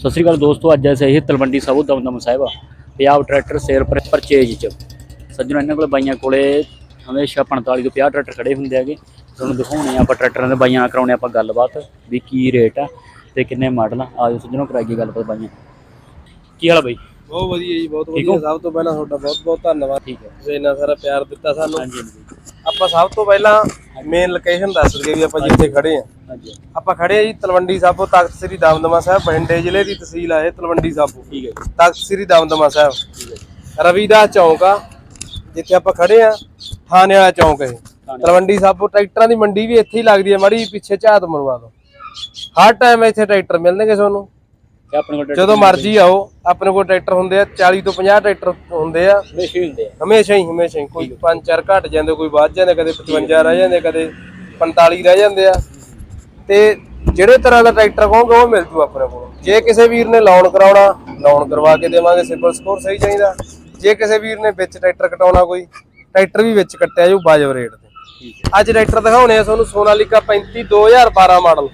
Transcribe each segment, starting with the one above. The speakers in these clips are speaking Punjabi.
ਸਤਿ ਸ਼੍ਰੀ ਅਕਾਲ ਦੋਸਤੋ ਅੱਜ ਅਸੀਂ ਇਹ ਤਲਵੰਡੀ ਸਾਬੋ ਦਮਦਮ ਸਾਹਿਬ ਪੰਜਾਬ ਟਰੈਕਟਰ ਸੇਲ ਪਰ ਪਰਚੇਜ ਚ। ਸੱਜਣੋ ਇਹਨਾਂ ਕੋਲ ਬਾਈਆਂ ਕੋਲੇ ਹਮੇਸ਼ਾ 45 ਤੋਂ 50 ਟਰੈਕਟਰ ਖੜੇ ਹੁੰਦੇ ਹੈਗੇ। ਤੁਹਾਨੂੰ ਦਿਖਾਉਣੇ ਆ ਆਪਾਂ ਟਰੈਕਟਰਾਂ ਦੇ ਬਾਈਆਂ ਕਰਾਉਣੇ ਆਪਾਂ ਗੱਲਬਾਤ ਵੀ ਕੀ ਰੇਟ ਆ ਤੇ ਕਿੰਨੇ ਮਾਡਲ ਆ। ਆਜੋ ਸੱਜਣੋ ਕਰਾਈਏ ਗੱਲਬਾਤ ਬਾਈਆਂ। ਕੀ ਹਾਲ ਬਾਈ? ਬਹੁਤ ਵਧੀਆ ਜੀ ਬਹੁਤ ਵਧੀਆ? ਸਭ ਤੋਂ ਪਹਿਲਾਂ ਤੁਹਾਡਾ ਬਹੁਤ ਬਹੁਤ ਧੰਨਵਾਦ। ਠੀਕ ਹੈ। ਤੁਸੀਂ ਇੰਨਾ ਸਾਰਾ ਪਿਆਰ ਦਿੱਤਾ ਸਾਨੂੰ। ਹਾਂਜੀ ਆਪਾਂ ਸਭ ਤੋਂ ਪਹਿਲਾਂ ਮੇਨ ਲੋਕੇਸ਼ਨ ਦੱਸ ਦਈਏ ਵੀ ਆਪਾਂ ਜਿੱਥੇ ਖੜੇ ਆ। ਹਾਂਜੀ। ਆਪਾਂ ਖੜੇ ਆ ਜੀ ਤਲਵੰਡੀ ਸਾਬੋ ਤਖਤ ਸ੍ਰੀ ਦਮਦਮਾ ਸਾਹਿਬ ਬਠਿੰਡੇ ਜ਼ਿਲ੍ਹੇ ਦੀ ਤਹਿਸੀਲ ਆ ਇਹ ਤਲਵੰਡੀ ਸਾਬੋ। ਠੀਕ ਹੈ ਜੀ, ਤਖਤ ਸ੍ਰੀ ਦਮਦਮਾ ਸਾਹਿਬ। ਠੀਕ ਹੈ ਜੀ, ਰਵੀਦਾਸ ਚੌਂਕ ਆ ਜਿੱਥੇ ਆਪਾਂ ਖੜੇ ਆ ਥਾਣੇ ਵਾਲਾ ਚੌਂਕ ਇਹ। ਤਲਵੰਡੀ ਸਾਬੋ ਟਰੈਕਟਰਾਂ ਦੀ ਮੰਡੀ ਵੀ ਇੱਥੇ ਹੀ ਲੱਗਦੀ ਹੈ ਮਾੜੀ ਪਿੱਛੇ ਝਾਤ ਮਰਵਾ ਦਿਓ। ਹਰ ਟਾਈਮ ਇੱਥੇ ਟਰੈਕਟਰ ਮਿਲਣਗੇ ਤੁਹਾਨੂੰ। ਜਦੋਂ ਮਰਜ਼ੀ ਆਓ ਆਪਣੇ ਕੋਲ ਟਰੈਕਟਰ ਹੁੰਦੇ ਆ 40 ਤੋਂ 50 ਟਰੈਕਟਰ ਹੁੰਦੇ ਆ। ਹਮੇਸ਼ਾ ਹੀ ਹੁੰਦੇ ਆ। ਹਮੇਸ਼ਾ ਹੀ ਹਮੇਸ਼ਾ ਹੀ। ਕੋਈ ਪੰਜ ਚਾਰ ਘਟ ਜਾਂਦੇ ਕੋਈ ਵੱਧ ਜਾਂਦੇ ਕਦੇ 55 ਰਹਿ ਜਾਂਦੇ ਕਦੇ 45 ਰਹਿ ਜਾਂਦੇ ਆ। ਤੇ ਜਿਹੜੇ ਤਰ੍ਹਾਂ ਦਾ ਟਰੈਕਟਰ ਕਹੋਗੇ ਉਹ ਮਿਲ ਜੂ ਆਪਣੇ ਕੋਲ। ਜੇ ਕਿਸੇ ਵੀਰ ਨੇ ਲੋਨ ਕਰਾਉਣਾ ਲੋਨ ਕਰਵਾ ਕੇ ਦੇਵਾਂਗੇ ਸਿੰਪਲ ਸਕੋਰ ਸਹੀ ਚਾਹੀਦਾ। ਜੇ ਕਿਸੇ ਵੀਰ ਨੇ ਵਿੱਚ ਟਰੈਕਟਰ ਕਟਾਉਣਾ ਕੋਈ ਟਰੈਕਟਰ ਵੀ ਵਿੱਚ ਕੱਟਿਆ ਜਾਊ ਵਾਜਬ ਰੇਟ ਤੇ। ਅੱਜ ਟਰੈਕਟਰ ਦਿਖਾਉਣੇ ਆ ਤੁਹਾਨੂੰ ਸੋਨਾਲੀਕਾ 35 2012 ਮਾਡਲ।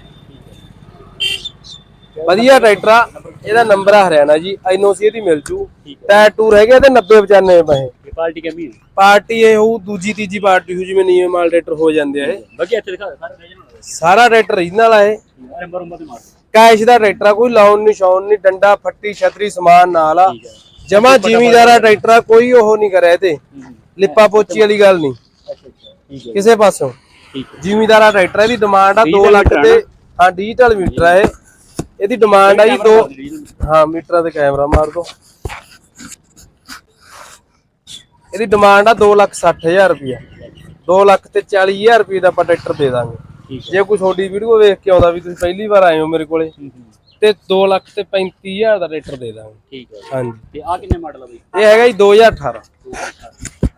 ਵਧੀਆ ਟਰੈਕਟਰ ਆ। ਇਹਦਾ ਨੰਬਰ ਆ ਹਰਿਆਣਾ ਜੀ। ਐਨਓਸੀ ਇਹਦੀ ਮਿਲ ਜੂ। ਟਾਇਰ ਟੂਰ ਹੈਗੇ ਤੇ 90 95 ਪੈਸੇ ਇਹ ਪਾਰਟੀ ਕਮੀ ਹੈ? ਪਾਰਟੀ ਇਹ ਹੋਊ ਦੂਜੀ ਤੀਜੀ ਪਾਰਟੀ ਹੋ ਜਿਵੇਂ ਨੀਵੇਂ ਮਾਲ ਟਰੈਕਟਰ ਹੋ ਜਾਂਦੇ ਆ ਇਹ। ਬਾਕੀ ਇੱਥੇ ਦਿਖਾ ਸਾਰੇ ਟਰੈਕਟਰ ਰੀਜਨਲ ਆ ਇਹ। ਨੰਬਰ ਨੰਬਰ ਤੇ ਮਾਰ ਕੈਸ਼ ਦਾ ਟਰੈਕਟਰ ਆ ਕੋਈ ਲਾਉਣ ਨਹੀਂ ਸ਼ੌਨ ਨਹੀਂ ਡੰਡਾ ਫੱਟੀ ਛਤਰੀ ਸਮਾਨ ਨਾਲ ਆ। ਜਮਾ ਜ਼ਿਮੀਦਾਰਾ ਟਰੈਕਟਰ ਆ ਕੋਈ ਉਹ ਨਹੀਂ ਕਰਿਆ ਤੇ। ਲਿਪਾ ਪੋਚੀ ਵਾਲੀ ਗੱਲ ਨਹੀਂ ਕਿਸੇ ਪਾਸੋਂ। ਜ਼ਿਮੀਦਾਰਾ ਟਰੈਕਟਰ ਇਹਦੀ ਡਿਮਾਂਡ ਆ 2 Digital ਲੱਖ ਤੇ ਹਾਂ ਡਿਜੀਟਲ ਮੀਟਰ ਆ ਇਹ। ਇਹਦੀ ਡਿਮਾਂਡ ਆ ਜੀ 2 ਹਾਂ। ਮੀਟਰਾਂ ਤੇ ਕੈਮਰਾ ਮਾਰ ਦੋ। ਇਹਦੀ ਡਿਮਾਂਡ ਆ 2 ਲੱਖ 60 ਹਜ਼ਾਰ ਰੁਪਇਆ 2 ਲੱਖ ਤੇ 40 ਹਜ਼ਾਰ ਰੁਪਏ ਦਾ ਆਪਾਂ ਟਰੈਕਟਰ ਦੇ ਦਾਂਗੇ। ਜੇ ਕੋਈ ਤੁਹਾਡੀ ਵੀਡੀਓ ਵੇਖ ਕੇ ਆਉਂਦਾ ਵੀ ਤੁਸੀਂ ਪਹਿਲੀ ਵਾਰ ਆਏ ਹੋ ਮੇਰੇ ਕੋਲੇ। ਤੇ 2 ਲੱਖ ਤੇ 35 ਹਜ਼ਾਰ ਦਾ ਟਰੈਕਟਰ ਦੇ ਦਾਂਗੇ। ਠੀਕ ਹੈ। ਹਾਂਜੀ। ਤੇ ਆ ਕਿੰਨੇ ਮਾਡਲ ਆ ਬਈ? ਇਹ ਹੈਗਾ ਜੀ 2018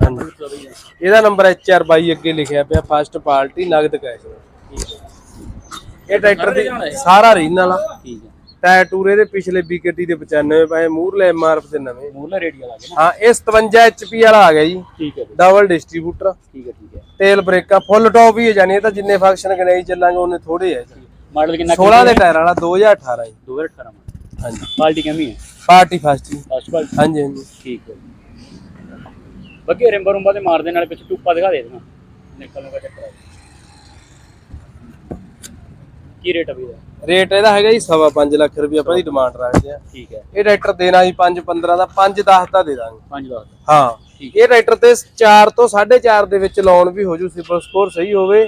ਹਾਂਜੀ। ਮਤਲਬ ਬਈ। ਇਹ। ਇਹਦਾ ਨੰਬਰ HR22 ਅੱਗੇ ਲਿਖਿਆ ਪਿਆ ਫਸਟ ਪਾਰਟੀ ਨਗਦ ਕੈਸ਼ ਠੀਕ ਹੈ। ਇਹ ਟਰੈਕਟਰ ਦੀ ਸਾਰਾ ਰੀਜਨਲ ਆ ਠੀਕ ਹੈ। ਟਾਇਰ ਟੂਰੇ ਦੇ ਪਿਛਲੇ BKT ਦੇ 95 ਪਏ ਮੂਰਲੇ MRF ਦੇ ਨਵੇਂ। ਮੂਲਾ ਰੇਡੀਅਲ ਆ ਗਿਆ ਹਾਂ ਇਹ 57 HP ਵਾਲਾ ਆ ਗਿਆ ਜੀ। ਠੀਕ ਹੈ ਡਬਲ ਡਿਸਟ੍ਰੀਬਿਊਟਰ। ਠੀਕ ਹੈ ਠੀਕ ਹੈ। ਤੇਲ ਬ੍ਰੇਕਾਂ ਫੁੱਲ ਟੌਪ ਹੀ ਹੈ ਜਾਨੀ ਇਹ ਤਾਂ ਜਿੰਨੇ ਫੰਕਸ਼ਨ ਗਣਾਈ ਚੱਲਾਂਗੇ ਉਹਨੇ ਥੋੜੇ ਆ ਜੀ। ਮਾਡਲ ਕਿੰਨਾ 16 ਦੇ ਟਾਇਰ ਵਾਲਾ 2018 ਜੀ। 2018 ਮਾਡਲ। ਹਾਂਜੀ। ਪਾਰਟੀ ਕਮੀ ਹੈ? ਪਾਰਟੀ ਫਸਟ ਜੀ। First party. ਹਾਂਜੀ ਹਾਂਜੀ। ਠੀਕ ਹੈ ਬਾਕੀ ਰਿੰਬਾ ਰੁੰਬਾ ਤੇ ਮਾਰ ਦੇ ਨਾਲ ਪਿੱਛੇ ਟੂਪਾ ਦਿਖਾ ਦੇ ਦੇਣਾ ਨਿਕਲ ਨੂੰ ਚੱਕਰ ਆ। ਕੀ ਰੇਟ ਆ ਇਹਦਾ ਰੇਟ ਇਹਦਾ ਹੈਗਾ ਜੀ ਸਵਾ ਪੰਜ ਲੱਖ ਰੁਪਏ ਆਪਾਂ ਦੀ ਡਿਮਾਂਡ ਰੱਖਦੇ ਆ। ਠੀਕ ਹੈ। ਇਹ ਟਰੈਕਟਰ ਦੇਣਾ ਜੀ 5 15 ਦਾ 5 10 ਦਾ ਦੇ ਦਾਂਗੇ। 5 ਲੱਖ ਹਾਂ। ਠੀਕ ਇਹ ਟਰੈਕਟਰ ਤੇ 4 ਤੋਂ 4.5 ਦੇ ਵਿੱਚ ਲੋਨ ਵੀ ਹੋ ਜੂ ਸਿਪਰ ਸਕੋਰ ਸਹੀ ਹੋਵੇ।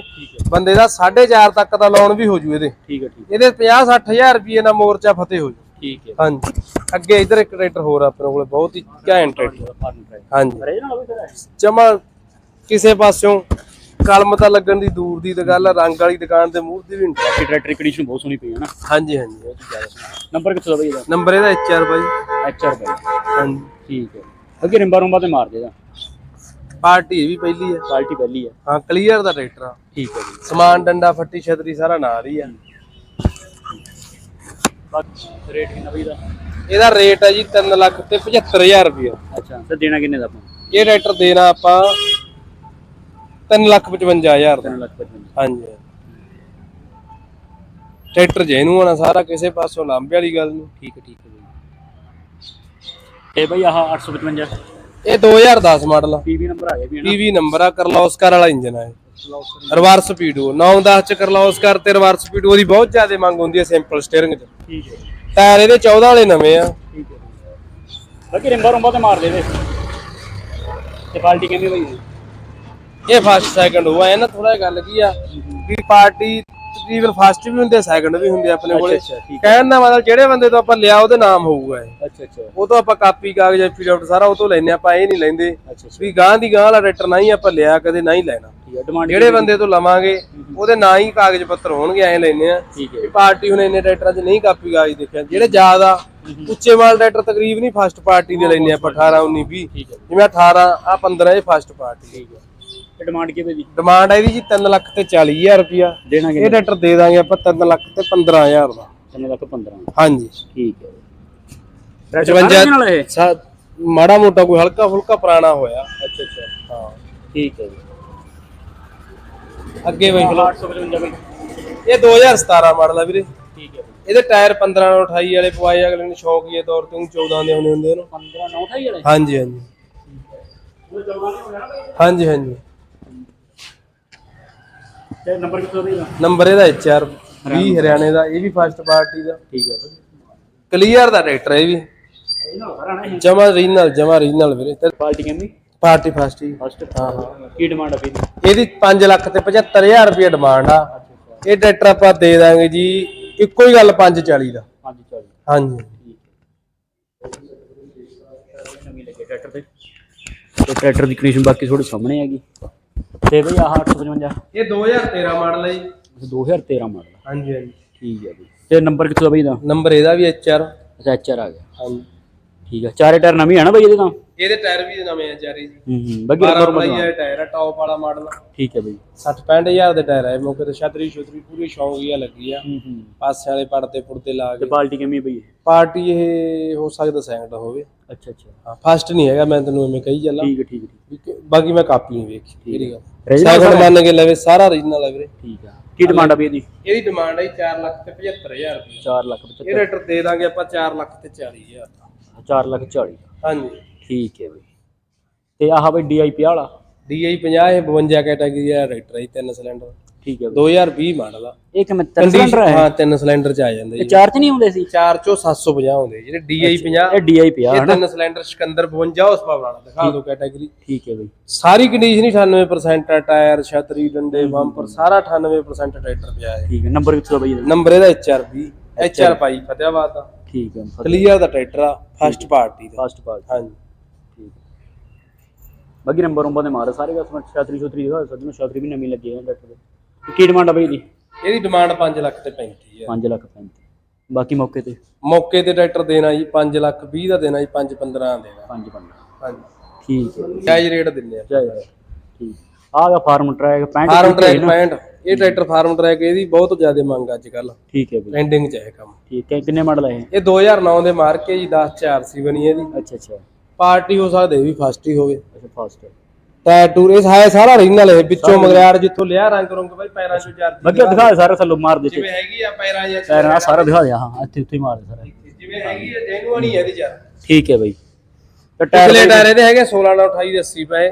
ਬੰਦੇ ਦਾ 4.5 ਤੱਕ ਦਾ ਲੋਨ ਵੀ ਹੋ ਜੂ ਇਹਦੇ। ਠੀਕ ਹੈ ਠੀਕ ਇਹਦੇ 50 60000 ਰੁਪਏ ਨਾਲ ਮੋਰਚਾ ਫਤਿਹ ਹੋ ਜੂ। ਠੀਕ ਹੈ। ਹਾਂਜੀ। ਅੱਗੇ ਇਧਰ ਇੱਕ ਟਰੈਕਟਰ ਹੋਰ ਆ ਆਪਣੇ ਕੋਲ ਬਹੁਤ ਹੀ ਘੈਂਟ ਟਰੈਕਟਰ ਹਾਂਜੀ। ਜਮਾ ਕਿਸੇ ਪਾਸਿਓਂ ਕਲਮ ਤਾਂ ਲੱਗਣ ਦੀ ਦੂਰ ਦੀ ਤੇ ਗੱਲ ਆ, ਰੰਗ ਵਾਲੀ ਦੁਕਾਨ ਤੇ ਮੂੰਹ ਦੀ ਵੀ ਨਹੀਂ ਬਾਕੀ ਟਰੈਕਟਰ ਕੰਡੀਸ਼ਨ ਬਹੁਤ ਸੋਹਣੀ ਪਈ ਹੈ ਨਾ। ਹਾਂਜੀ ਹਾਂਜੀ ਬਹੁਤ ਜ਼ਿਆਦਾ ਸੋਹਣੀ ਨੰਬਰ ਕਿੱਥੋਂ ਦਾ ਬਈ ਇਹਦਾ? ਨੰਬਰ ਇਹਦਾ HR ਬਾਈ। ਐਚ ਆਰ ਬਾਈ। ਹਾਂਜੀ। ਠੀਕ ਹੈ। ਅੱਗੇ ਰਿੰਬਾ ਰੁੰਬਾ ਤੇ ਮਾਰ ਦੇਦਾ ਪਾਰਟੀ ਇਹ ਵੀ ਪਹਿਲੀ ਹੈ ਕੁਆਲਿਟੀ ਪਹਿਲੀ ਹੈ ਹਾਂ ਕਲੀਅਰ ਦਾ ਟਰੈਕਟਰ ਆ। ਠੀਕ ਹੈ ਜੀ। ਸਮਾਨ ਡੰਡਾ ਫੱਟੀ ਛਤਰੀ ਸਾਰਾ ਨਾਲ ਹੀ ਆ। ਬਾਕੀ ਰੇਟ ਕਿੰਨਾ ਬਈ ਇਹਦਾ? ਇਹਦਾ ਰੇਟ ਹੈ ਜੀ 3 ਲੱਖ ਤੇ 75000 ਰੁਪਏ ਅੱਛਾ ਤੇ ਦੇਣਾ ਕਿੰਨੇ ਦਾ ਆਪਾਂ? ਇਹ ਟਰੈਕਟਰ ਦੇਣਾ ਆਪਾਂ 3 ਲੱਖ 55000 ਦਾ। 3 ਲੱਖ 55 ਹਾਂਜੀ ਟਰੈਕਟਰ ਜੈਨੂ ਆਣਾ ਸਾਰਾ ਕਿਸੇ ਪਾਸੋਂ ਲਾਂਬੇ ਵਾਲੀ ਗੱਲ ਨਹੀਂ। ਠੀਕ ਹੈ ਠੀਕ ਹੈ ਬਈ ਇਹ ਬਈ ਆਹ 855 ਇਹ 2010 ਮਾਡਲ ਆ। ਪੀਵੀ ਨੰਬਰ ਆ ਗਿਆ ਵੀ ਹੈ ਨਾ ਪੀਵੀ ਨੰਬਰ ਆ ਕਰਲੌਸਕਰ ਵਾਲਾ ਇੰਜਨ ਆ ਇਹ। ਰਿਵਰਸ ਸਪੀਡੋ 9-10 ਚ ਕਰਲੌਸਕਰ ਤੇ ਰਿਵਰਸ ਸਪੀਡੋ ਦੀ ਬਹੁਤ ਜ਼ਿਆਦਾ ਮੰਗ ਹੁੰਦੀ ਹੈ ਸਿੰਪਲ ਸਟੀਅਰਿੰਗ ਚ। ਠੀਕ ਹੈ ਟਾਇਰ ਇਹਦੇ 14 ਵਾਲੇ ਨਵੇਂ ਆ। ਠੀਕ ਹੈ ਬਾਕੀ ਰਿੰਬਾ ਰੁੰਬਾ ਤੇ ਮਾਰ ਦੇ ਦੇ ਤੇ ਪਾਰਟੀ ਕਹਿੰਦੀ ਬਈ ਇਹ? ਫਸਟ ਸੈਕੰਡ ਹੋਆ ਹੈ ਨਾ ਥੋੜਾ ਗੱਲ ਕੀ ਆ ਵੀ ਪਾਰਟੀ ਤਕਰੀਬਨ ਫਸਟ ਵੀ ਹੁੰਦੇ ਸੈਕੰਡ ਵੀ ਹੁੰਦੇ ਆਪਣੇ ਕੋਲੇ। ਕਹਿਣ ਦਾ ਮਤਲਬ ਜਿਹੜੇ ਬੰਦੇ ਤੋਂ ਆਪਾਂ ਲਿਆ ਉਹਦੇ ਨਾਮ ਹੋਊਗਾ ਇਹ। ਅੱਛਾ ਅੱਛਾ। ਉਹ ਤੋਂ ਆਪਾਂ ਕਾਪੀ ਕਾਗਜ਼ ਐਫੀਡੈਵਿਟ ਸਾਰਾ ਉਹ ਤੋਂ ਲੈਨੇ ਆਪਾਂ ਇਹ ਨਹੀਂ ਲੈਂਦੇ ਵੀ ਗਾਂ ਦੀ ਗਾਂ ਵਾਲਾ ਰੈਟਰ ਨਹੀਂ ਆਪਾਂ ਲਿਆ ਕਦੇ ਨਹੀਂ ਲੈਣਾ। ਜਿਹੜੇ ਬੰਦੇ ਤੋਂ ਲਵਾਂਗੇ ਉਹਦੇ ਨਾਂ ਹੀ ਕਾਗਜ਼ ਪੱਤਰ ਹੋਣਗੇ ਐਂ ਲੈਨੇ ਆ ਠੀਕ ਵੀ ਹੈ ਪਾਰਟੀ ਹੁਣ ਇੰਨੇ ਟਰੈਕਟਰਾਂ 'ਚ ਨਹੀਂ ਕਾਪੀ ਕਾਗਜ਼ ਦੇਖਿਆ ਜਿਹੜੇ ਜ਼ਿਆਦਾ ਉੱਚੇ ਮਾਲ ਟਰੈਕਟਰ ਤਕਰੀਬਨ ਹੀ ਫਸਟ ਪਾਰਟੀ ਦੇ ਲੈਨੇ ਆਪਾਂ 18 19 20 ਠੀਕ ਹੈ। ਜਿਵੇਂ 18 ਆ 15 ਇਹ ਫਸਟ ਪਾਰਟੀ ਠੀਕ ਹੈ। ਡਿਮਾਂਡ ਕੀ ਬਈ ਡਿਮਾਂਡ ਹੈ ਇਹਦੀ ਜੀ 3 ਲੱਖ ਤੇ 40000 ਰੁਪਿਆ ਦੇਣਾ ਇਹ ਕਿੰਨਾ ਟਰੈਕਟਰ ਦੇ ਦਾਂਗੇ ਆਪਾਂ 3 ਲੱਖ ਤੇ 15000 ਦਾ। 3 ਲੱਖ 15 ਹਾਂਜੀ। ਠੀਕ ਹੈ 55 ਨਾਲ ਇਹ ਸਾ- ਮਾੜਾ ਮੋਟਾ ਕੋਈ ਹਲਕਾ ਫੁਲਕਾ ਪੁਰਾਣਾ ਹੋਇਆ। ਅੱਛਾ ਅੱਛਾ। ਹਾਂ। ਠੀਕ ਹੈ ਜੀ। ਅੱਗੇ ਵੇਖ ਲਓ। 855 ਬਈ। ਇਹ 2017 ਮਾਡਲ ਆ ਵੀਰੇ। ਠੀਕ ਹੈ ਇਹਦੇ ਟਾਇਰ 15 ਨਾਲ 28 ਵਾਲੇ ਪਵਾਏ ਅਗਲੇ ਨੇ ਸ਼ੌਕੀਏ ਤੌਰ ਤੇ ਉਹ 14 ਦੇ ਹੁੰਦੇ ਹੁੰਦੇ ਉਹਨੂੰ 15 9 28 ਵਾਲੇ? ਹਾਂਜੀ ਹਾਂਜੀ। ਹਾਂਜੀ ਹਾਂਜੀ। ਤੇ ਨੰਬਰ ਕਿੱਥੋਂ ਦੇਗਾ ਨੰਬਰ ਇਹਦਾ HR 20 ਹਰਿਆਣੇ ਦਾ ਇਹ ਵੀ ਫਸਟ ਪਾਰਟੀ ਦਾ। ਠੀਕ ਹੈ ਕਲੀਅਰ ਦਾ ਟਰੈਕਟਰ ਇਹ ਵੀ। ਇਹਨਾਂ ਦਾ ਰਹਿਣਾ ਹੈ ਜਮਾ ਰੀਨਲ ਜਮਾ ਰੀਨਲ ਵੀਰੇ। ਤੇ ਪਾਰਟੀ ਕਹਿੰਦੀ? ਪਾਰਟੀ ਫਸਟ ਹੀ। ਫਸਟ ਹਾਂ ਹਾਂ ਕੀ ਡਿਮਾਂਡ ਆ ਫਿਰ ਇਹਦੀ 5 ਲੱਖ ਤੇ 75000 ਰੁਪਏ ਡਿਮਾਂਡ ਆ। ਇਹ ਟਰੈਕਟਰ ਆਪਾਂ ਦੇ ਦਾਂਗੇ ਜੀ ਇੱਕੋ ਹੀ ਗੱਲ 540 ਦਾ। 540 ਹਾਂਜੀ। ਨਵੀਂ ਲੱਗੇ ਟਰੈਕਟਰ ਤੇ। ਤੇ ਟਰੈਕਟਰ ਦੀ ਕੰਡੀਸ਼ਨ ਬਾਕੀ ਤੁਹਾਡੇ ਸਾਹਮਣੇ ਹੈਗੀ। ਤੇ ਬਈ ਆਹ 855 ਇਹ 2013 ਮਾਡਲ ਹੈ ਜੀ। 2013 ਮਾਡਲ ਹਾਂਜੀ ਹਾਂਜੀ। ਠੀਕ ਹੈ ਬਈ। ਤੇ ਨੰਬਰ ਕਿੱਥੋਂ ਆ ਬਈ ਦਾ ਨੰਬਰ ਇਹਦਾ ਵੀ HR ਅੱਛਾ ਐਚਆਰ ਆ ਗਿਆ। ਹਾਂਜੀ। ਠੀਕ ਹੈ ਚਾਰੇ ਟਾਇਰ ਨਵੇਂ ਆ ਨਾ ਬਈ ਇਹਦੇ ਤਾਂ? ਇਹਦੇ ਟਾਇਰ ਵੀ ਨਵੇਂ ਆ ਚਾਰੇ ਜੀ। ਹੂੰ ਹੂੰ। ਬੱਗੀ 12 ਨੰਬਰ ਮਲਾਈ ਵਾਲੇ ਟਾਇਰ ਆ ਟੌਪ ਵਾਲਾ ਮਾਡਲ ਠੀਕ ਹੈ ਬਈ। 60 65000 ਦੇ ਟਾਇਰ ਆ ਇਹ ਮੌਕੇ ਤੇ। ਛਤਰੀ ਛਤਰੀ ਪੂਰੀ ਸ਼ੌਂਕੀਆ ਲੱਗੀ ਆ। ਹੂੰ ਹੂੰ। ਪਾਸੇ ਵਾਲੇ ਪੜਦੇ ਪੁੜਦੇ ਲਾ ਤੇ ਕੇ। ਪਾਰਟੀ ਕਿੰਨੀ ਹੈ ਬਈ ਇਹ? ਪਾਰਟੀ ਇਹ ਹੋ ਸਕਦਾ ਸੈਕਿੰਡ ਹੋਵੇ। ਅੱਛਾ ਅੱਛਾ। ਹਾਂ ਫਸਟ ਨਹੀਂ ਹੈਗਾ ਮੈਂ ਤੈਨੂੰ ਐਵੇਂ ਕਹੀ ਚੱਲਾਂ ਠੀਕ ਹੈ ਠੀਕ ਹੈ ਠੀਕ ਵੀ ਕਿ- ਬਾਕੀ ਮੈਂ ਕਾਪੀ ਨਹੀਂ ਵੇਖੀ ਮੇਰੀ ਗੱਲ। Original ਮੰਨ ਕੇ ਲਵੇ ਸਾਰਾ ਓਰੀਜਨਲ ਹੈ ਵੀਰੇ। ਠੀਕ ਆ। ਕੀ ਡਿਮਾਂਡ ਆ ਬਈ ਇਹਦੀ? ਇਹਦੀ ਡਿਮਾਂਡ ਹੈ 4 ਲੱਖ ਤੇ 75000 ਰੁਪਏ। 4 ਲੱਖ ਇਹ 75 ਰੇਟਰ ਦੇ ਦਾਂਗੇ ਆਪਾਂ 4 ਲੱਖ ਤੇ 40000 ਦਾ। 4 ਲੱਖ 40 ਹਾਂਜੀ। ਠੀਕ ਹੈ ਬਈ। ਤੇ ਆਹ ਬਈ ਡੀਆਈਪੀ ਵਾਲਾ? DI 50 ਇਹ 52 ਕੈਟਾਗਰੀ ਦਾ ਰੇਟਰ ਹੈ ਤਿੰਨ ਸਿਲੰਡਰ ਠੀਕ ਹੈ ਬਈ। 2020 ਮਾਡਲ ਆ। ਇਹ ਕਿਵੇਂ ਤਿੰਨ ਸਿਲੰਡਰ ਹੈ। ਹਾਂ ਤਿੰਨ ਸਿਲੰਡਰ ਚ ਆ ਜਾਂਦੇ ਇਹ ਜੀ। ਚਾਰ ਚ ਨਹੀਂ ਹੁੰਦੇ ਸੀ? 4 ਚੋਂ 750 ਹੁੰਦੇ ਜਿਹੜੇ DI 50 ਇਹ ਡੀਆਈਪੀ ਆ ਇਹ ਹਨਾ? ਤਿੰਨ ਸਿਲੰਡਰ ਸਿਕੰਦਰ 52 ਹਾਰਸ ਪਾਵਰ ਵਾਲਾ ਦਿਖਾ ਦਿਓ ਕੈਟਾਗਰੀ ਠੀਕ ਹੈ ਬਈ। ਸਾਰੀ ਕੰਡੀਸ਼ਨ ਹੀ 98% ਆ ਟਾਇਰ ਛਤਰੀ ਡੰਡੇ ਬੰਪਰ ਸਾਰਾ 98% ਟਰੈਕਟਰ ਪਿਆ ਹੈ। ਠੀਕ ਹੈ ਨੰਬਰ ਕਿੱਥੋਂ ਦਾ ਬਈ ਇਹਦਾ? ਨੰਬਰ ਇਹਦਾ HRB HR ਪਾਈ ਫਤਿਆਬਾਦ ਦਾ। ਠੀਕ ਹੈ ਕਲੀਅਰ ਦਾ ਟਰੈਕਟਰ ਆ ਫਸਟ ਪਾਰਟੀ ਦਾ। First part. ਹਾਂਜੀ। ਠੀਕ ਬਾਕੀ ਨੰਬਰ ਨੰਬਰ ਦੇ ਮਾਰੇ ਸਾਰੇ ਕਸਟਮਰ ਛਾਤਰੀ ਛੋਤਰੀ ਦਿਖਾ ਸਕਦੇ ਨੇ ਛਾਤਰੀ ਵੀ ਨਵੀਂ ਲੱਗੀ ਹੈ ਡਾਕਟਰ ਦੇ। ਕੀ ਡਿਮਾਂਡ ਆ ਬਈ ਇਹਦੀ? ਇਹਦੀ ਡਿਮਾਂਡ 5 ਲੱਖ ਤੇ 35 ਹੈ 5 ਲੱਖ 35 ਬਾਕੀ ਮੌਕੇ ਤੇ? ਮੌਕੇ ਤੇ ਟਰੈਕਟਰ ਦੇਣਾ ਜੀ 5 ਲੱਖ 20 ਦਾ ਦੇਣਾ ਜੀ 5 15 ਦੇਣਾ। 5 ਪੰਜ ਹਾਂਜੀ। ਠੀਕ ਹੈ ਜਾਇਜ਼ ਰੇਟ ਦਿੰਦੇ ਆ। ਜੈ ਜੈ ਠੀਕ ਆ। ਗਿਆ ਫਾਰਮ ਟਰੈਕ 65 ਫਾਰਮ ਟਰੈਕ 65 ਇਹ ਟਰੈਕਟਰ ਫਾਰਮ ਟਰੈਕ ਇਹਦੀ ਬਹੁਤ ਜ਼ਿਆਦਾ ਮੰਗ ਅੱਜ ਕੱਲ ਠੀਕ ਹੈ ਬਈ। ਟ੍ਰੈਂਡਿੰਗ ਚ ਹੈ ਕੰਮ। ਠੀਕ ਹੈ ਕਿੰਨੇ ਮਾਡਲ ਹੈ ਇਹ? ਇਹ 2009 ਦੇ ਮਾਰਕੇ ਜੀ 10 4 ਸੀ ਬਣੀ ਇਹਦੀ। ਅੱਛਾ ਅੱਛਾ। ਪਾਰਟੀ ਹੋ ਸਕਦੇ ਇਹ ਵੀ ਫਸਟ ਹੀ ਹੋਵੇ। ਅੱਛਾ ਫਾਸਟ ਟਾਇਰ ਟੂਰ ਇਹ ਹੈ ਸਾਰਾ ਰੀਨਲ ਹੈ ਵਿੱਚੋਂ ਮਗਰਿਆੜ ਜਿੱਥੋਂ ਲਿਆ ਰੰਗ ਰੰਗ ਬਾਈ ਪੈਰਾਂ ਚੋਂ ਚਾਰ ਵਧੀਆ ਦਿਖਾ ਦੇ ਸਾਰਾ ਥੱਲੋਂ ਮਾਰ ਦੇ ਜਿਵੇਂ ਹੈਗੀ ਆ ਪੈਰਾਂ ਜਾਂ ਪੈਰ ਸਾਰਾ ਦਿਖਾ ਦੇ ਹਾਂ ਇੱਥੇ ਉੱਥੇ ਹੀ ਮਾਰ ਦੇ ਸਾਰਾ। ਜਿਵੇਂ ਹੈਗੀ ਆ ਜੈਨੂਅਨ ਹੀ ਹੈ ਇਹਦੀ ਯਾਰ। ਠੀਕ ਹੈ ਬਈ। ਤੇ ਟਾਇਰ ਇਹਦੇ ਹੈਗੇ 16 ਨਾਲ 28 ਦੇ 80 ਪਏ।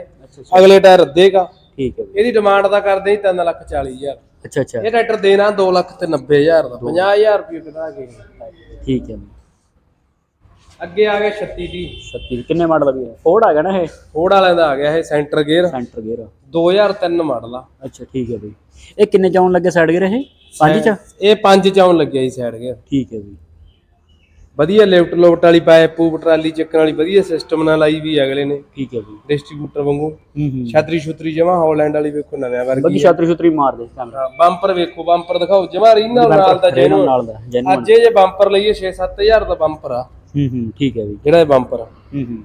ਅਗਲੇ ਟਾਇਰ ਅੱਧੇਗਾ ਠੀਕ ਹੈ ਇਹਦੀ ਡਿਮਾਂਡ ਤਾਂ ਕਰਦੇ ਹੀ 3 ਲੱਖ 40 ਹਜ਼ਾਰ। ਅੱਛਾ ਅੱਛਾ। ਇਹ ਟਰੈਕਟਰ ਦੇਣਾ 2 ਲੱਖ ਤੇ 90 ਹਜ਼ਾਰ ਦਾ 50000 ਰੁਪਏ ਕਢਾ ਕੇ। ਠੀਕ ਹੈ। ਅੱਗੇ ਆ ਗਿਆ 36 ਦੀ 37 ਕਿੰਨੇ ਮਾਡਲ ਦਾ ਵੀ ਹੈ ਫੋਰਡ ਆ ਗਿਆ ਨਾ ਇਹ? ਫੋਰਡ ਵਾਲਿਆਂ ਦਾ ਆ ਗਿਆ ਇਹ centre gear centre gear 2003 model ਆ। ਅੱਛਾ ਠੀਕ ਹੈ ਬਈ। ਇਹ ਕਿੰਨੇ ਚਾਉਣ ਲੱਗੇ ਸਾਈਡ ਗੇਅਰ ਇਹ? ਪੰਜ ਚ? ਇਹ ਪੰਜ ਚ ਆਉਣ ਲੱਗਿਆ ਜੀ ਸਾਈਡ ਗੇਅਰ ਠੀਕ ਹੈ ਬਈ। ਵਧੀਆ ਲਿਫਟ ਲੋਟ ਵਾਲੀ ਪਾਇਪ ਪੂਪ ਟਰਾਲੀ ਚੱਕਣ ਵਾਲੀ ਵਧੀਆ ਸਿਸਟਮ ਨਾਲ ਲਾਈ ਵੀ ਅਗਲੇ ਨੇ। ਠੀਕ ਹੈ ਬਈ ਡਿਸਟ੍ਰੀਬਿਊਟਰ ਵਾਂਗੂ। ਹੂੰ ਹੂੰ। ਛਤਰੀ ਛੁਤਰੀ ਜਮਾ ਹਾਲੈਂਡ ਵਾਲੀ ਵੇਖੋ ਨਵਿਆਂ ਵਰਗੀ ਛਾਤਰੀ ਛੁਤਰੀ ਮਾਰ ਦੇ ਕੈਮਰਾ ਬੰਪਰ ਵੇਖੋ ਬੰਪਰ ਦਿਖਾਓ ਜਮਾ ਰੀਨਲ ਨਾਲ ਦਾ ਜੈਨੂਅਨ ਨਾਲ ਦਾ ਜੈਨੂਨ ਅੱਜ ਇਹ ਜੇ ਬੰਪਰ ਲਈਏ 6-7000 ਦਾ ਬੰਪਰ ਆ। ਹੂੰ ਹੂੰ ਠੀਕ ਹੈ ਬਈ ਜਿਹੜਾ ਇਹ ਬੰਪਰ ਹੂੰ ਹੂੰ।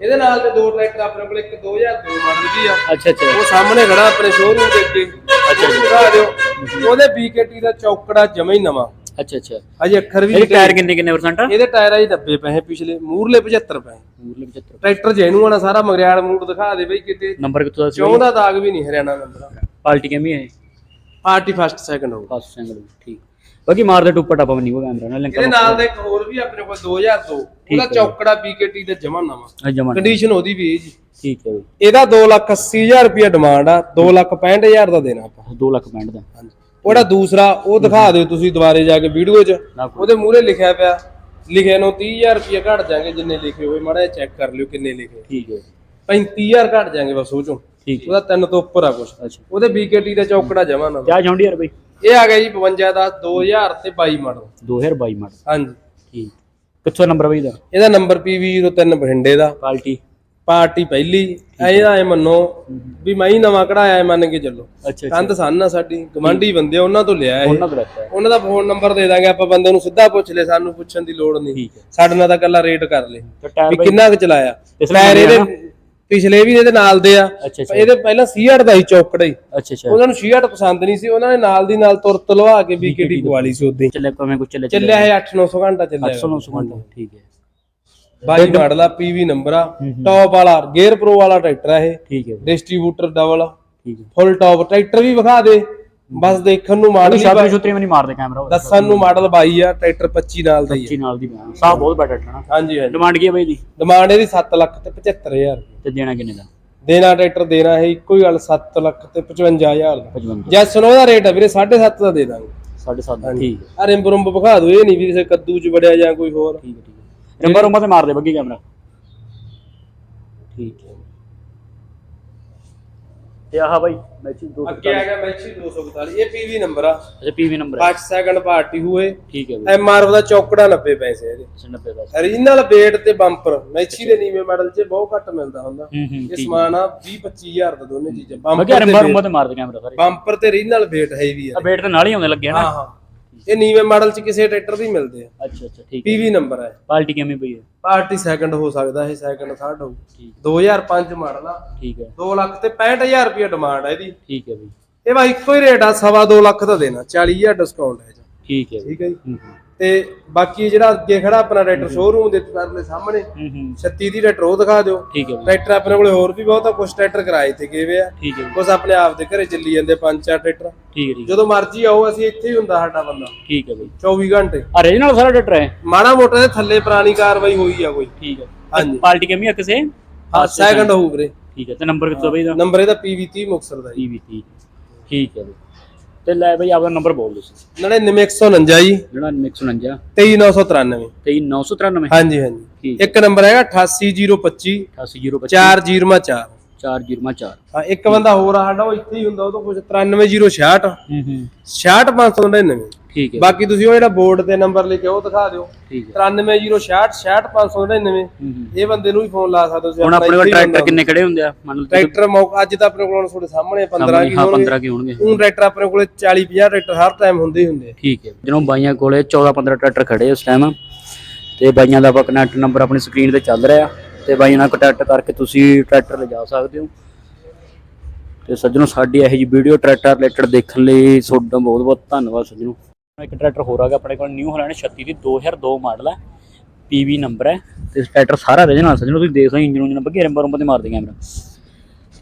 ਇਹਦੇ ਨਾਲ ਤੇ ਦੋ ਟਰੈਕਟਰ ਆਪਣੇ ਕੋਲ ਇੱਕ 2002 ਮਾਡਲ ਵੀ ਆ। ਅੱਛਾ ਅੱਛਾ। ਉਹ ਸਾਹਮਣੇ ਖੜਾ ਆਪਣੇ ਸ਼ੋਰੂਮ ਦੇ ਅੱਗੇ। ਅੱਛਾ ਦਿਖਾ ਦਿਓ। ਉਹਦੇ BKT ਦਾ ਚੌਕੜਾ ਜਮਾ ਹੀ ਨਵਾਂ। ਅੱਛਾ ਅੱਛਾ। ਅਜੇ ਅੱਖਰ ਵੀ ਇਹ ਟਾਇਰ ਕਿੰਨੇ ਕਿੰਨੇ ਪਰਸੈਂਟ ਆ? ਇਹਦੇ ਟਾਇਰ ਆ ਜੀ 90 ਪੈਸੇ ਪਿਛਲੇ ਮੂਰਲੇ 75 ਪੈਸੇ। ਮੂਰਲੇ 75 ਟਰੈਕਟਰ ਜੈਨੂਅਨ ਆ ਸਾਰਾ ਮਗਰਿਆੜ ਮੂਡ ਦਿਖਾ ਦੇ ਬਈ ਕਿਤੇ। ਨੰਬਰ ਕਿੱਥੋਂ ਦਾ ਸੀ? ਚੌਂ ਦਾ ਦਾਗ ਵੀ ਨਹੀਂ ਹਰਿਆਣਾ ਨੰਬਰ ਪਾਲਟੀ ਕਿੰਨੀ ਹੈ ਪਾਰਟੀ ਫਸਟ ਸੈਕੰਡ ਹੋਊ। ਫਸਟ ਸਿੰਗਲ ਠੀਕ। ਬਾਕੀ ਮਾਰ ਦੇ ਟੁੱਪਾ ਟਾਪਾ ਨਹੀਂ ਉਹ ਕੈਮਰਾ ਨਾਲ ਲਿੰਕ ਇਹਦੇ ਨਾਲ ਦੇ ਇੱਕ ਹੋਰ ਵੀ ਆਪਣੇ ਕੋਲ 2002 ਉਹਦਾ ਚੌਕੜਾ BKT ਦਾ ਜਮਾ ਨਵਾਂ। ਕੰਡੀਸ਼ਨ ਉਹਦੀ ਵੀ ਜੀ। ਠੀਕ ਹੈ ਬਈ। ਇਹਦਾ 280000 ਰੁਪਏ ਡਿਮਾਂਡ ਆ 265000 ਦਾ ਦੇਣਾ ਆਪਾਂ। 2 ਲੱਖ ਪੈਂਟ ਦਾ। ਉਹਦਾ ਦੂਸਰਾ ਉਹ ਦਿਖਾ ਦਿਓ ਤੁਸੀਂ ਦੁਬਾਰੇ ਜਾ ਕੇ ਵੀਡੀਓ 'ਚ। ਉਹਦੇ ਮੂਹਰੇ ਲਿਖਿਆ ਪਿਆ ਲਿਖੇ ਨੂੰ 30000 ਰੁਪਏ ਘਟ ਜਾਣਗੇ ਜਿੰਨੇ ਲਿਖੇ ਹੋਏ ਮਾੜਾ ਚੈੱਕ ਕਰ ਲਿਓ ਕਿੰਨੇ ਲਿਖੇ। ਠੀਕ ਹੈ। 35000 ਘਟ ਜਾਣਗੇ ਬਸ ਉਹ ਚੋਂ। ਠੀਕ ਉਹਦਾ ਤਿੰਨ ਤੋਂ ਉੱਪਰ ਆ ਕੁਛ। ਅੱਛਾ। ਉਹਦੇ BKT ਦਾ ਚੌਕੜਾ ਜਮਾ ਨਾ ਕਿਆ ਚਾਹੁੰਦੀ ਯਾਰ ਬਈ? ਇਹ ਆ ਗਿਆ ਜੀ 52 ਦਾ 2000 ਤੇ 22 ਮਾਡਲ। 2022 ਮਾਡਲ। ਹਾਂਜੀ। ਠੀਕ। ਕਿੱਥੋਂ ਨੰਬਰ ਬਈ ਦਾ ਇਹਦਾ ਨੰਬਰ PV03 ਬਠਿੰਡੇ ਦਾ। ਪਾਲਟੀ। ਪਾਰਟੀ ਪਹਿਲੀ ਇਹਦਾ ਇਹ ਮੰਨੋ ਵੀ ਮੈਂ ਹੀ ਨਵਾਂ ਕਢਾਇਆ ਇਹ ਮੰਨ ਕੇ ਚੱਲੋ। ਅੱਛਾ ਕੰਧ ਸੰਨ ਆ ਸਾਡੀ ਗਵਾਂਢੀ ਬੰਦੇ ਉਹਨਾਂ ਤੋਂ ਲਿਆ ਇਹ। ਉਹਨਾਂ ਦਾ ਰਹਿਤਾ ਹੈ। ਉਹਨਾਂ ਦਾ ਫੋਨ ਨੰਬਰ ਦੇ ਦਾਂਗੇ ਆਪਾਂ ਬੰਦੇ ਨੂੰ ਸਿੱਧਾ ਪੁੱਛ ਲੈ ਸਾਨੂੰ ਪੁੱਛਣ ਦੀ ਲੋੜ ਨਹੀਂ। ਸਾਡੇ ਨਾਲ ਤਾਂ ਕੱਲਾ ਰੇਟ ਕਰ ਲੈ ਵੀ ਕਿੰਨਾ ਕੁ ਚਲਾਇਆ। ਪਿਛਲੇ ਟਾਇਰ ਇਹਦੇ ਪਿਛਲੇ ਵੀ ਇਹਦੇ ਨਾਲ ਦੇ ਆ। ਇਹਦੇ ਪਹਿਲਾਂ 68 ਦਾ ਹੀ ਚੌਕੜਾ ਹੀ। ਉਹਨਾਂ ਨੂੰ 68 ਪਸੰਦ ਨਹੀਂ ਸੀ। ਉਹਨਾਂ ਨੇ ਨਾਲ ਦੀ ਨਾਲ ਤੁਰਤ ਲਵਾ ਕੇ ਵੀਕੇਟੀ ਪਵਾ ਲਈ ਸੀ ਉਦੋਂ ਚੱਲੇ ਭਾਵੇਂ ਕੁਝ ਚੱਲੇ ਚੱਲਿਆ। ਹੈ 8-900 ਘੰਟਾ ਚੱਲਿਆ 800 900 ਘੰਟਾ ਠੀਕ ਹੈ। ਬਾਈ ਮਾਡਲ ਆ ਪੀਵੀ ਨੰਬਰ ਆ ਟੌਪ ਵਾਲਾ ਗੇਅਰ ਪ੍ਰੋ ਵਾਲਾ ਟਰੈਕਟਰ ਆ ਇਹ। ਠੀਕ ਹੈ। ਡਿਸਟ੍ਰੀਬਿਊਟਰ ਡਬਲ ਠੀਕ ਹੈ। ਫੁੱਲ ਟੌਪ ਟਰੈਕਟਰ ਵੀ ਵਿਖਾ ਦੇ। ਬਸ ਦੇਖਣ ਨੂੰ ਮਾਡਲ ਛਾਤਰੀ ਛੁਤਰੀ ਵੀ ਨਹੀਂ ਮਾਰਦੇ ਕੈਮਰਾ ਦੱਸਣ ਨੂੰ ਮਾਡਲ 22 ਆ ਟਰੈਕਟਰ 25 ਨਾਲ ਦਾ ਹੀ ਆ। 25 ਨਾਲ ਦੀ ਸਾਹ ਬਹੁਤ ਬੈਟਰ ਨਾ। ਹਾਂਜੀ ਹਾਂਜੀ। ਡਿਮਾਂਡ ਕੀ ਹੈ ਬਾਈ ਦੀ ਡਿਮਾਂਡ ਇਹਦੀ 7 ਲੱਖ ਤੇ 75000 ਰੁਪਏ ਤੇ ਦੇਣਾ ਕਿੰਨੇ ਦਾ? ਦੇਣਾ ਟਰੈਕਟਰ ਦੇਣਾ ਹੈ ਇੱਕੋ ਹੀ ਗੱਲ 7 ਲੱਖ ਤੇ 55000 ਦਾ। 55 ਜੈ ਸੁਣੋ ਦਾ ਰੇਟ ਹੈ ਵੀਰੇ 7.5 ਦਾ ਦੇ ਦਾਂਗੇ। 7.5 ਠੀਕ ਆ ਰਿੰਬ ਰੁੰਬ ਵਿਖਾ ਦਿਓ ਇਹ ਨਹੀਂ ਵੀ ਕਿਸੇ ਕੱਦੂ ਚ ਵੜਿਆ ਜਾਂ ਕੋਈ ਹੋਰ। ਠੀਕ ਹੈ। ਨੰਬਰ ਉਮਰ ਤੇ ਮਾਰ ਦੇ ਬੱਗੀ ਕੈਮਰਾ। ਠੀਕ ਹੈ। ਤੇ ਆਹ ਬਾਈ ਮੈਚੀ ਦੋ ਅੱਗੇ ਆ ਗਿਆ ਮੈਚੀ 242 ਇਹ ਪੀਵੀ ਨੰਬਰ ਆ। ਅੱਛਾ ਪੀਵੀ ਨੰਬਰ ਹੈ 5 ਸੈਕਿੰਡ ਪਾਰਟੀ ਹੋਏ। ਠੀਕ ਹੈ ਬਾਈ। ਐਮ ਆਰ ਦਾ ਚੌਕੜਾ 90 ਪੈਸੇ ਇਹਦੇ। 90 ਬਸ ਓਰੀਜਨਲ ਵੇਟ ਤੇ ਬੰਪਰ ਮੈਚੀ ਦੇ ਨੀਵੇਂ ਮਾਡਲ 'ਚ ਬਹੁਤ ਘੱਟ ਮਿਲਦਾ ਹੁੰਦਾ। ਇਹ ਸਮਾਨ ਆ 20 25000 ਦਾ ਦੋਨੇ ਚੀਜ਼ਾਂ। ਬੰਪਰ ਤੇ ਮਾਰ ਦੇ ਕੈਮਰਾ ਸਾਰੇ। ਬੰਪਰ ਤੇ ਓਰੀਜਨਲ ਵੇਟ ਹੈਵੀ ਆ ਆ ਵੇਟ ਤੇ ਨਾਲ ਹੀ ਆਉਂਦੇ ਲੱਗੇ ਨਾ ਹਾਂ ਹਾਂ। ਇਹ ਨੀਵੇਂ ਮਾਡਲ 'ਚ ਕਿਸੇ ਟਰੈਕਟਰ ਦੀ ਮਿਲਦੇ ਆ। ਅੱਛਾ ਅੱਛਾ ਠੀਕ ਹੈ ਪੀਵੀ ਨੰਬਰ ਹੈ। ਪਾਰਟੀ ਕਿਵੇਂ ਪਈ ਹੈ? ਪਾਰਟੀ ਸੈਕਿੰਡ ਹੋ ਸਕਦਾ ਇਹ ਸੈਕਿੰਡ ਥਰਡ ਹੋਊ। ਠੀਕ 2005 ਮਾਡਲ ਆ। ਠੀਕ ਹੈ। 2 ਲੱਖ ਤੇ 65000 ਰੁਪਏ ਡਿਮਾਂਡ ਹੈ ਇਹਦੀ। ਠੀਕ ਹੈ ਬਈ। ਇਹ ਵਾ ਇੱਕੋ ਹੀ ਰੇਟ ਆ ਸਵਾ 2 ਲੱਖ ਦਾ ਦੇਣਾ 40000 ਡਿਸਕਾਊਂਟ ਹੈ ਠੀਕ ਹੈ ਠੀਕ ਹੈ ਜੀ। ਤੇ ਬਾਕੀ ਜਿਹੜਾ ਅੱਗੇ ਖੜਾ ਆਪਣਾ ਟਰੈਕਟਰ ਸ਼ੋਰੂਮ ਦੇ ਪਰਲੇ ਸਾਹਮਣੇ ਹੂੰ ਹੂੰ। 36 ਦੀ ਟਰੈਕਟਰ ਉਹ ਦਿਖਾ ਦਿਓ। ਟਰੈਕਟਰ ਆਪਣੇ ਕੋਲੇ ਹੋਰ ਵੀ ਬਹੁਤ ਆ ਕੁਝ ਟਰੈਕਟਰ ਕਿਰਾਏ ਤੇ ਗਏ ਵੇ ਆ ਕੁਝ ਆਪਣੇ ਆਪ ਦੇ ਘਰੇ ਚੱਲੀ ਜਾਂਦੇ ਪੰਜ ਚਾਰ ਟਰੈਕਟਰ। ਠੀਕ ਠੀਕ ਜਦੋਂ ਮਰਜ਼ੀ ਆਓ ਅਸੀਂ ਇੱਥੇ ਹੀ ਹੁੰਦਾ ਸਾਡਾ ਬੰਦਾ। ਠੀਕ ਹੈ ਬਈ 24 ਘੰਟੇ। ਰੀਜਨਲ ਸਾਰਾ ਡਾਟਾ ਹੈ? ਮਾੜਾ ਮੋਟਾ ਦੇ ਥੱਲੇ ਪੁਰਾਣੀ ਕਾਰਵਾਈ ਹੋਈ ਆ ਕੋਈ। ਠੀਕ ਹੈ। ਹਾਂਜੀ। ਪਾਰਟੀ ਕਿਵੇਂ ਆ ਕਿਸੇ ਹਾਂ ਸੈਕਿੰਡ ਹੋਊ ਵੀਰੇ। ਠੀਕ ਹੈ। ਤੇ ਨੰਬਰ ਕਿੱਥੋਂ ਬਈ ਦਾ ਨੰਬਰ ਇਹਦਾ PV30 ਮੁਕਸਰ ਦਾ ਜੀ। ਪੀਵੀ ਠੀਕ ਹੈ ਬਈ ਤੇ ਲੈ ਬਈ ਆਪਣਾ ਨੰਬਰ ਬੋਲ ਦਿਓ 99149 ਜੀ। ਜਿਹੜਾ 149 23993 23993 ਹਾਂਜੀ ਹਾਂਜੀ। ਇੱਕ ਨੰਬਰ ਹੈਗਾ 88025 88025 4004 4004 ਹਾਂ ਇੱਕ ਬੰਦਾ ਹੋਰ ਆ ਸਾਡਾ ਉਹ ਇੱਥੇ ਹੀ ਹੁੰਦਾ ਉਹ ਤੋਂ ਕੁਝ 93066 ਹੂੰ ਹੂੰ। 66599 ਠੀਕ ਹੈ। ਬਾਕੀ ਤੁਸੀਂ ਉਹ ਜਿਹੜਾ ਬੋਰਡ ਤੇ ਨੰਬਰ ਲਿਖਿਆ ਉਹ ਦਿਖਾ ਦਿਓ। ਠੀਕ ਹੈ। 93066 66599 ਹੂੰ ਹੂੰ। ਇਹ ਬੰਦੇ ਨੂੰ ਵੀ ਫੋਨ ਲਾ ਸਕਦੇ ਹੋ ਤੁਸੀਂ ਹੁਣ ਆਪਣਾ ਕੋਲ ਟਰੈਕਟਰ ਕਿੰਨੇ ਖੜੇ ਹੁੰਦੇ ਆ? ਮੰਨ ਲਓ ਟਰੈਕਟਰ ਮੌਕਾ ਅੱਜ ਤਾਂ ਆਪਣੇ ਕੋਲ ਤੁਹਾਡੇ ਸਾਹਮਣੇ 15 ਸਾਹਮਣੇ ਕੀ ਹਾਂ ਹੋਣਗੇ। 15 ਕੀ ਹੋਣਗੇ। ਉਹ ਟਰੈਕਟਰ ਆਪਣੇ ਕੋਲੇ 40 50 ਟਰੈਕਟਰ ਹਰ ਟਾਈਮ ਹੁੰਦੇ ਹੀ ਹੁੰਦੇ ਠੀਕ ਹੈ। ਜਦੋਂ ਬਾਈਆਂ ਕੋਲੇ 14 15 ਟਰੈਕਟਰ ਖੜੇ ਇਸ ਟਾਈਮ ਤੇ ਬਾਈਆਂ ਦਾ ਆਪਾਂ ਕਨੈਕਟ ਨੰਬਰ ਆਪਣੀ ਸਕਰੀਨ ਤੇ ਚੱਲ ਰਿਹਾ ਤੇ ਬਾਈਆਂ ਨਾਲ ਕੰਟੈਕਟ ਕਰਕੇ ਤੁਸੀਂ ਟਰੈਕਟਰ ਲਿਜਾ ਸਕਦੇ ਹੋ। ਤੇ ਸੱਜਣੋ ਸਾਡੀ ਇਹੋ ਜੀ ਵੀਡੀਓ ਟਰੈਕਟਰ ਰਿਲੇਟਡ ਦੇਖਣ ਲਈ ਤੁਹਾਡਾ ਬਹੁਤ ਬਹੁਤ ਧੰਨਵਾਦ ਸੱਜਣੋ। ਇੱਕ ਟਰੈਕਟਰ ਹੋਰ ਆ ਗਿਆ ਆਪਣੇ ਕੋਲ ਨਿਊ ਹਲੈਂਡ 36 ਦੀ 2002 ਮਾਡਲ ਹੈ ਪੀਵੀ ਨੰਬਰ ਹੈ ਤੇ ਇਸ ਟਰੈਕਟਰ ਸਾਰਾ ਰੀਜਨਲ ਸੱਜਣੋ ਤੁਸੀਂ ਦੇਖ ਸਕਦੇ ਇੰਜਨ ਉਂਜਨ ਬੱਗੇ ਰੰਬਰ ਰੰਬਰ ਤੇ ਮਾਰਦੇ ਕੈਮਰਾ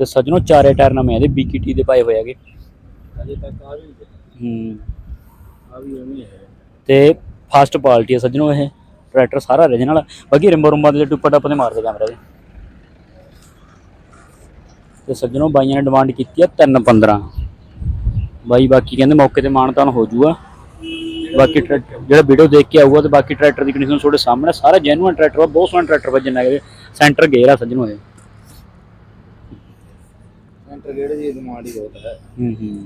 ਤੇ ਸੱਜਣੋ ਚਾਰੇ ਟਾਇਰ ਨਵੇਂ ਇਹਦੇ BKT ਦੇ ਪਾਏ ਹੋਏ ਹੈਗੇ। ਅਜੇ ਤੱਕ ਆ ਵੀ ਹੂੰ। ਆ ਵੀ ਹੈ ਤੇ ਫਾਸਟ ਕੁਆਲਿਟੀ ਹੈ ਸੱਜਣੋ ਇਹ ਟਰੈਕਟਰ ਸਾਰਾ ਰੀਜਨਲ ਦੇ ਟੁੱਪਾ ਟੱਪ ਦੇ ਮਾਰਦੇ ਕੈਮਰਾ ਦੇ। ਤੇ ਸੱਜਣੋ ਬਾਈਆਂ ਨੇ ਡਿਮਾਂਡ ਕੀਤੀ ਆ 315 ਬਾਈ ਬਾਕੀ ਕਹਿੰਦੇ ਮੌਕੇ ਤੇ ਮਾਨਤਾਨ ਹੋ ਜਾਊਗਾ ਬਾਕੀ ਟਰੈਕਟਰ ਜਿਹੜਾ ਵੀਡੀਓ ਦੇਖ ਕੇ ਆਊਗਾ ਤੇ ਬਾਕੀ ਟਰੈਕਟਰ ਦੀ ਕੰਡੀਸ਼ਨ ਤੁਹਾਡੇ ਸਾਹਮਣੇ ਸਾਰਾ ਜੈਨੂਅਨ ਟਰੈਕਟਰ ਆ ਬਹੁਤ ਸੋਹਣਾ ਟਰੈਕਟਰ ਵੱਜਣ ਲੱਗੇ ਸੈਂਟਰ ਗੇਅਰ ਆ ਸੱਜਣੋ ਇਹ। ਸੈਂਟਰ ਗੇੜ ਦੀ ਡਿਮਾਂਡ ਹੀ ਬਹੁਤ ਹੈ। ਹੂੰ ਹੂੰ।